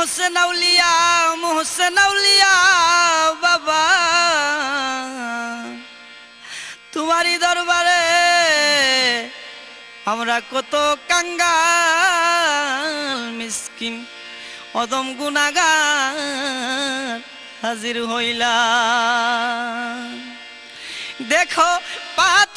মোহসেন আউলিয়া মোহসেন আউলিয়া, বাবা। তোমারই দরবারে আমরা কত কাঙ্গাল, মিসকিন, অদম গুণাগার হাজির হইলা দেখো পাত